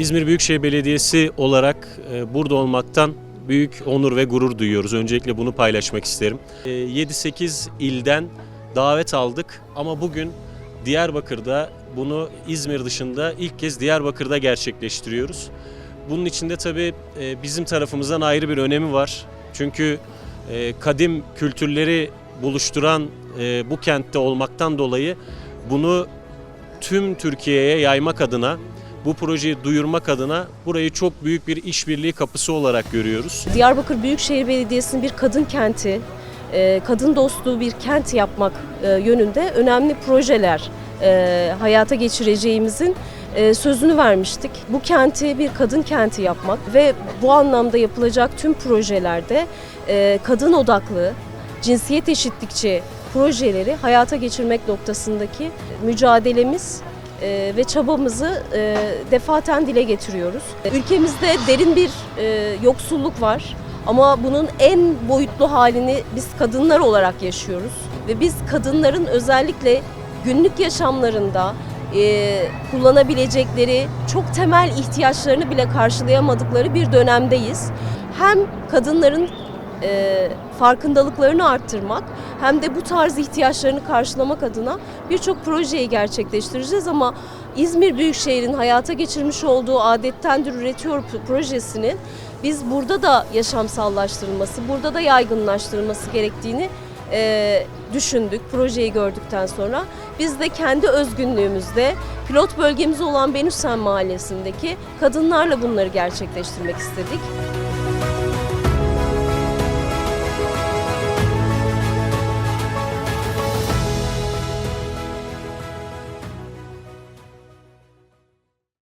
İzmir Büyükşehir Belediyesi olarak e, burada olmaktan büyük onur ve gurur duyuyoruz. Öncelikle bunu paylaşmak isterim. E, 7-8 ilden davet aldık ama bugün Diyarbakır'da bunu İzmir dışında ilk kez Diyarbakır'da gerçekleştiriyoruz. Bunun içinde tabii e, bizim tarafımızdan ayrı bir önemi var. Çünkü e, kadim kültürleri buluşturan e, bu kentte olmaktan dolayı bunu tüm Türkiye'ye yaymak adına, bu projeyi duyurmak adına burayı çok büyük bir işbirliği kapısı olarak görüyoruz. Diyarbakır Büyükşehir Belediyesi'nin bir kadın kenti, e, kadın dostu bir kent yapmak e, yönünde önemli projeler e, hayata geçireceğimizin sözünü vermiştik. Bu kenti bir kadın kenti yapmak ve bu anlamda yapılacak tüm projelerde kadın odaklı, cinsiyet eşitlikçi projeleri hayata geçirmek noktasındaki mücadelemiz e, ve çabamızı e, defaten dile getiriyoruz. Ülkemizde derin bir e, yoksulluk var ama bunun en boyutlu halini biz kadınlar olarak yaşıyoruz ve biz kadınların özellikle günlük yaşamlarında e, kullanabilecekleri çok temel ihtiyaçlarını bile karşılayamadıkları bir dönemdeyiz. Hem kadınların e, farkındalıklarını arttırmak hem de bu tarz ihtiyaçlarını karşılamak adına birçok projeyi gerçekleştireceğiz ama İzmir Büyükşehir'in hayata geçirmiş olduğu Adettendir Üretiyor projesinin biz burada da yaşamsallaştırılması, burada da yaygınlaştırılması gerektiğini e, düşündük projeyi gördükten sonra. Biz de kendi özgünlüğümüzde pilot bölgemiz olan Benüsen Mahallesi'ndeki kadınlarla bunları gerçekleştirmek istedik.